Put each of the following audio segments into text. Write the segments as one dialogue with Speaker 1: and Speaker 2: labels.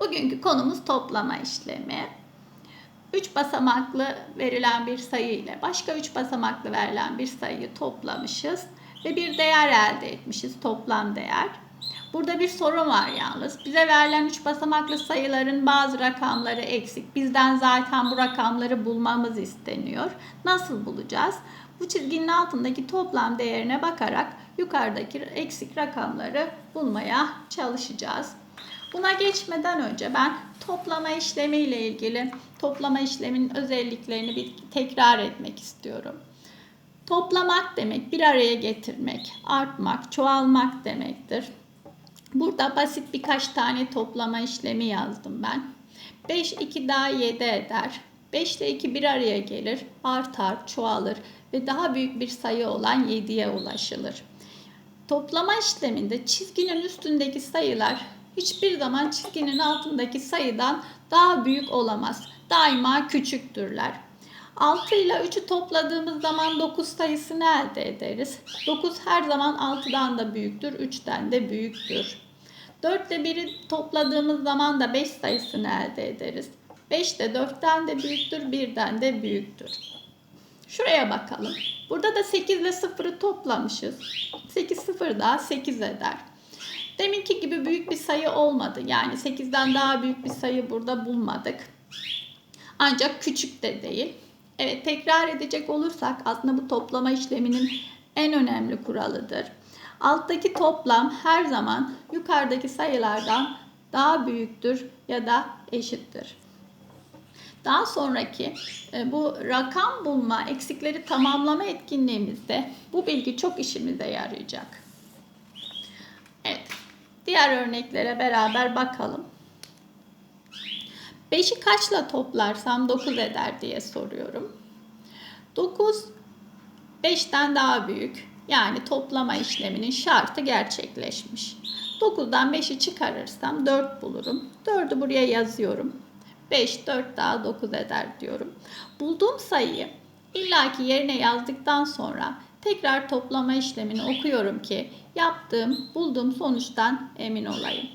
Speaker 1: Bugünkü konumuz toplama işlemi. 3 basamaklı verilen bir sayı ile başka 3 basamaklı verilen bir sayıyı toplamışız ve bir değer elde etmişiz, toplam değer. Burada bir sorun var yalnız. Bize verilen 3 basamaklı sayıların bazı rakamları eksik. Bizden zaten bu rakamları bulmamız isteniyor. Nasıl bulacağız? Bu çizginin altındaki toplam değerine bakarak yukarıdaki eksik rakamları bulmaya çalışacağız. Buna geçmeden önce ben toplama işlemi ile ilgili toplama işleminin özelliklerini bir tekrar etmek istiyorum. Toplamak demek bir araya getirmek, artmak, çoğalmak demektir. Burada basit birkaç tane toplama işlemi yazdım ben. 5 2 daha 7 eder. 5 ile 2 bir araya gelir, artar, çoğalır ve daha büyük bir sayı olan 7'ye ulaşılır. Toplama işleminde çizginin üstündeki sayılar hiçbir zaman çizginin altındaki sayıdan daha büyük olamaz. Daima küçüktürler. 6 ile 3'ü topladığımız zaman 9 sayısını elde ederiz. 9 her zaman 6'dan da büyüktür, 3'ten de büyüktür. 4 ile 1'i topladığımız zaman da 5 sayısını elde ederiz. 5 de 4'ten de büyüktür, 1'den de büyüktür. Şuraya bakalım. Burada da 8 ile 0'ı toplamışız. 8 0 daha 8 eder. Deminki gibi büyük bir sayı olmadı. Yani 8'den daha büyük bir sayı burada bulmadık. Ancak küçük de değil. Evet tekrar edecek olursak aslında bu toplama işleminin en önemli kuralıdır. Alttaki toplam her zaman yukarıdaki sayılardan daha büyüktür ya da eşittir. Daha sonraki e, bu rakam bulma, eksikleri tamamlama etkinliğimizde bu bilgi çok işimize yarayacak. Diğer örneklere beraber bakalım. 5'i kaçla toplarsam 9 eder diye soruyorum. 9 5'ten daha büyük. Yani toplama işleminin şartı gerçekleşmiş. 9'dan 5'i çıkarırsam 4 bulurum. 4'ü buraya yazıyorum. 5, 4 daha 9 eder diyorum. Bulduğum sayıyı illaki yerine yazdıktan sonra tekrar toplama işlemini okuyorum ki yaptığım, bulduğum sonuçtan emin olayım.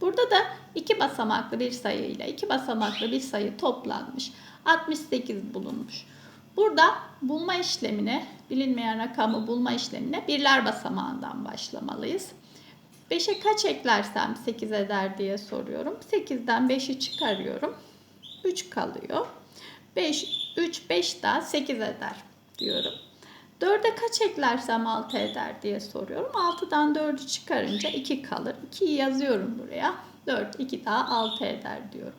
Speaker 1: Burada da iki basamaklı bir sayı ile iki basamaklı bir sayı toplanmış. 68 bulunmuş. Burada bulma işlemine, bilinmeyen rakamı bulma işlemine birler basamağından başlamalıyız. 5'e kaç eklersem 8 eder diye soruyorum. 8'den 5'i çıkarıyorum. 3 kalıyor. 5, 3, 5 daha 8 eder diyorum. 4'e kaç eklersem 6 eder diye soruyorum. 6'dan 4'ü çıkarınca 2 kalır. 2'yi yazıyorum buraya. 4, 2 daha 6 eder diyorum.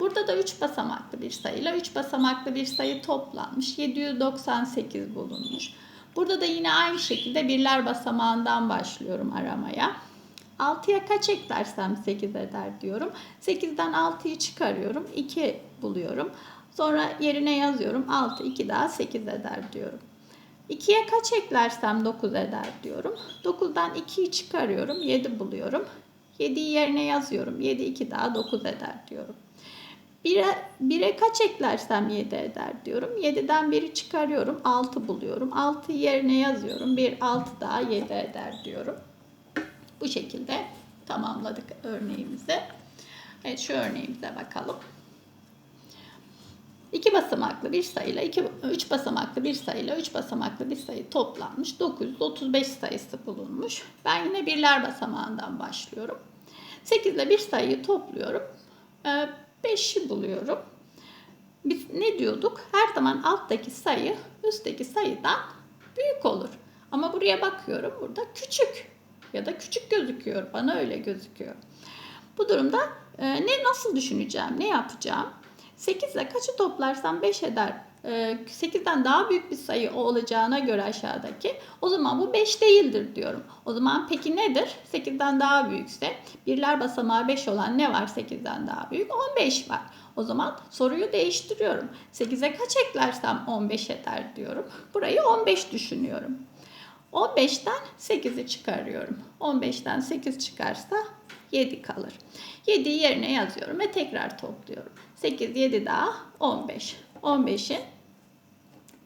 Speaker 1: Burada da 3 basamaklı bir sayıyla 3 basamaklı bir sayı toplanmış. 798 bulunmuş. Burada da yine aynı şekilde birler basamağından başlıyorum aramaya. 6'ya kaç eklersem 8 eder diyorum. 8'den 6'yı çıkarıyorum. 2 buluyorum. Sonra yerine yazıyorum. 6, 2 daha 8 eder diyorum. 2'ye kaç eklersem 9 eder diyorum. 9'dan 2'yi çıkarıyorum. 7 buluyorum. 7'yi yerine yazıyorum. 7, 2 daha 9 eder diyorum. 1'e 1'e kaç eklersem 7 eder diyorum. 7'den 1'i çıkarıyorum. 6 buluyorum. 6'yı yerine yazıyorum. 1, 6 daha 7 eder diyorum. Bu şekilde tamamladık örneğimizi. Evet şu örneğimize bakalım. İki basamaklı bir sayıyla, iki, üç basamaklı bir sayıyla, üç basamaklı bir sayı toplanmış. 935 sayısı bulunmuş. Ben yine birler basamağından başlıyorum. 8 ile bir sayıyı topluyorum. 5'i buluyorum. Biz ne diyorduk? Her zaman alttaki sayı üstteki sayıdan büyük olur. Ama buraya bakıyorum. Burada küçük ya da küçük gözüküyor. Bana öyle gözüküyor. Bu durumda e, ne nasıl düşüneceğim? Ne yapacağım? 8 ile kaçı toplarsam 5 eder. 8'den daha büyük bir sayı olacağına göre aşağıdaki o zaman bu 5 değildir diyorum. O zaman peki nedir? 8'den daha büyükse birler basamağı 5 olan ne var 8'den daha büyük? 15 var. O zaman soruyu değiştiriyorum. 8'e kaç eklersem 15 eder diyorum. Burayı 15 düşünüyorum. 15'ten 8'i çıkarıyorum. 15'ten 8 çıkarsa 7 kalır. 7'yi yerine yazıyorum ve tekrar topluyorum. 8, 7 daha 15. 15'in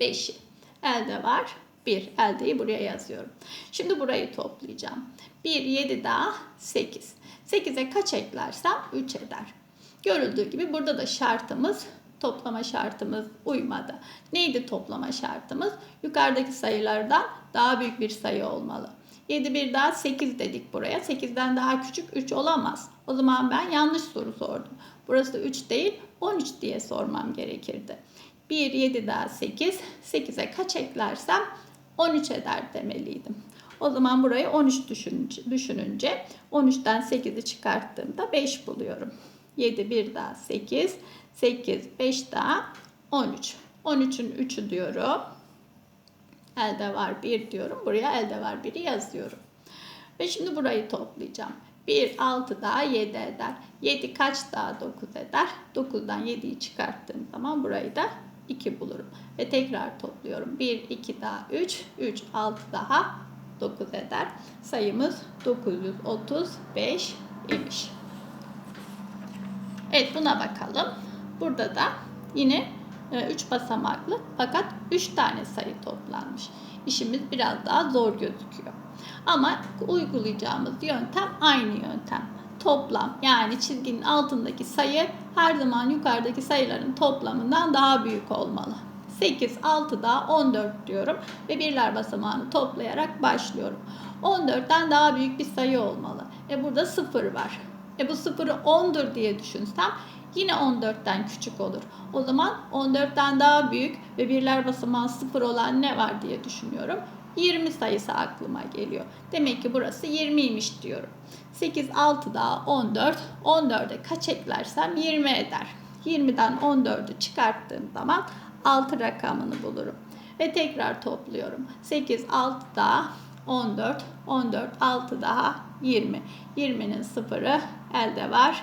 Speaker 1: 5'i. Elde var 1. Eldeyi buraya yazıyorum. Şimdi burayı toplayacağım. 1, 7 daha 8. 8'e kaç eklersem 3 eder. Görüldüğü gibi burada da şartımız toplama şartımız uymadı. Neydi toplama şartımız? Yukarıdaki sayılardan daha büyük bir sayı olmalı. 7 bir daha 8 dedik buraya. 8'den daha küçük 3 olamaz. O zaman ben yanlış soru sordum. Burası 3 değil 13 diye sormam gerekirdi. 1, 7 daha 8. 8'e kaç eklersem 13 eder demeliydim. O zaman burayı 13 düşününce, düşününce 13'ten 8'i çıkarttığımda 5 buluyorum. 7 bir daha 8. 8 5 daha 13. 13'ün 3'ü diyorum. Elde var 1 diyorum. Buraya elde var 1'i yazıyorum. Ve şimdi burayı toplayacağım. 1 6 daha 7 eder. 7 kaç daha 9 eder? 9'dan 7'yi çıkarttığım zaman burayı da 2 bulurum. Ve tekrar topluyorum. 1 2 daha 3 3 6 daha 9 eder. Sayımız 935 imiş. Evet buna bakalım. Burada da yine 3 e, basamaklı fakat 3 tane sayı toplanmış. İşimiz biraz daha zor gözüküyor. Ama uygulayacağımız yöntem aynı yöntem. Toplam yani çizginin altındaki sayı her zaman yukarıdaki sayıların toplamından daha büyük olmalı. 8, 6 daha 14 diyorum ve birler basamağını toplayarak başlıyorum. 14'ten daha büyük bir sayı olmalı. E burada 0 var. E bu 0'ı 10'dur diye düşünsem yine 14'ten küçük olur. O zaman 14'ten daha büyük ve birler basamağı 0 olan ne var diye düşünüyorum. 20 sayısı aklıma geliyor. Demek ki burası 20'ymiş diyorum. 8, 6 daha 14. 14'e kaç eklersem 20 eder. 20'den 14'ü çıkarttığım zaman 6 rakamını bulurum. Ve tekrar topluyorum. 8, 6 daha 14, 14, 6 daha 20. 20'nin sıfırı elde var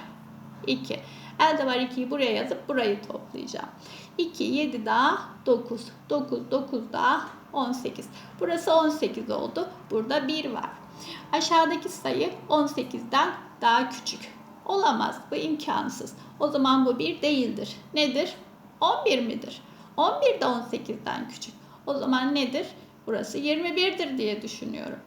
Speaker 1: 2. Elde var 2'yi buraya yazıp burayı toplayacağım. 2, 7 daha 9. 9, 9 daha 18. Burası 18 oldu. Burada 1 var. Aşağıdaki sayı 18'den daha küçük. Olamaz. Bu imkansız. O zaman bu 1 değildir. Nedir? 11 midir? 11 de 18'den küçük. O zaman nedir? Burası 21'dir diye düşünüyorum.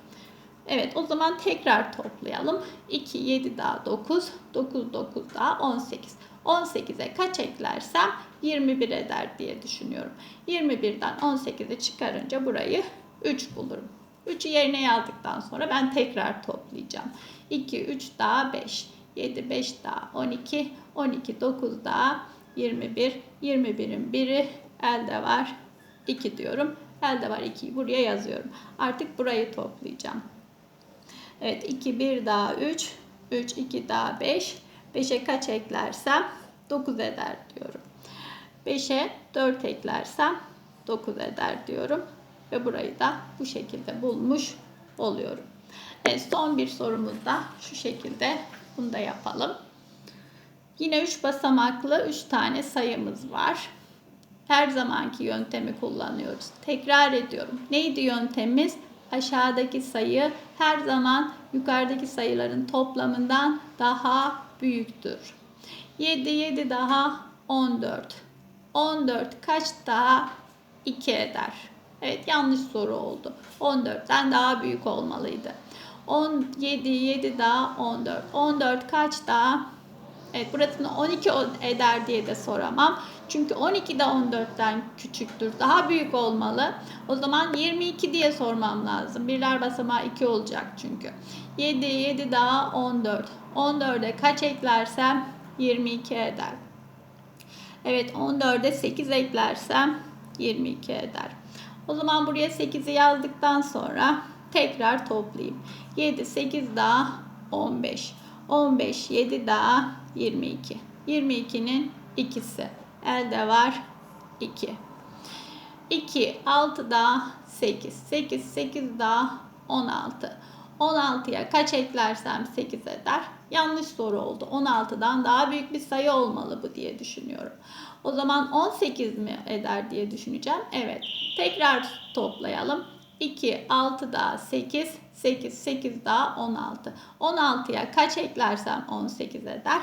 Speaker 1: Evet o zaman tekrar toplayalım. 2, 7 daha 9, 9, 9 daha 18. 18'e kaç eklersem 21 eder diye düşünüyorum. 21'den 18'i çıkarınca burayı 3 bulurum. 3'ü yerine yazdıktan sonra ben tekrar toplayacağım. 2, 3 daha 5, 7, 5 daha 12, 12, 9 daha 21, 21'in biri elde var 2 diyorum. Elde var 2'yi buraya yazıyorum. Artık burayı toplayacağım. Evet 2 1 daha 3. 3 2 daha 5. 5'e kaç eklersem 9 eder diyorum. 5'e 4 eklersem 9 eder diyorum. Ve burayı da bu şekilde bulmuş oluyorum. Evet, son bir sorumuz da şu şekilde bunu da yapalım. Yine 3 basamaklı 3 tane sayımız var. Her zamanki yöntemi kullanıyoruz. Tekrar ediyorum. Neydi yöntemimiz? Aşağıdaki sayı her zaman yukarıdaki sayıların toplamından daha büyüktür. 7 7 daha 14. 14 kaç daha 2 eder? Evet yanlış soru oldu. 14'ten daha büyük olmalıydı. 17 7 daha 14. 14 kaç daha Evet burasını 12 eder diye de soramam. Çünkü 12 de 14'ten küçüktür. Daha büyük olmalı. O zaman 22 diye sormam lazım. Birler basamağı 2 olacak çünkü. 7, 7 daha 14. 14'e kaç eklersem 22 eder. Evet 14'e 8 eklersem 22 eder. O zaman buraya 8'i yazdıktan sonra tekrar toplayayım. 7, 8 daha 15. 15, 7 daha 22. 22'nin ikisi. Elde var 2. 2, 6 daha 8. 8, 8 daha 16. 16'ya kaç eklersem 8 eder. Yanlış soru oldu. 16'dan daha büyük bir sayı olmalı bu diye düşünüyorum. O zaman 18 mi eder diye düşüneceğim. Evet. Tekrar toplayalım. 2, 6 daha 8, 8, 8 daha 16. 16'ya kaç eklersem 18 eder?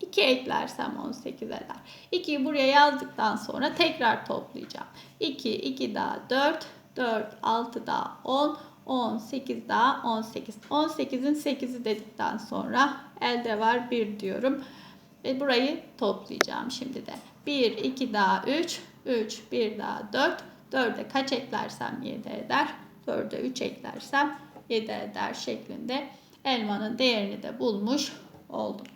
Speaker 1: 2 eklersem 18 eder. 2'yi buraya yazdıktan sonra tekrar toplayacağım. 2, 2 daha 4, 4, 6 daha 10, 10, 8 daha 18. 18'in 8'i dedikten sonra elde var 1 diyorum. Ve burayı toplayacağım şimdi de. 1, 2 daha 3, 3, 1 daha 4. 4'e kaç eklersem 7 eder. 4'e 3 eklersem 7 eder şeklinde elmanın değerini de bulmuş oldum.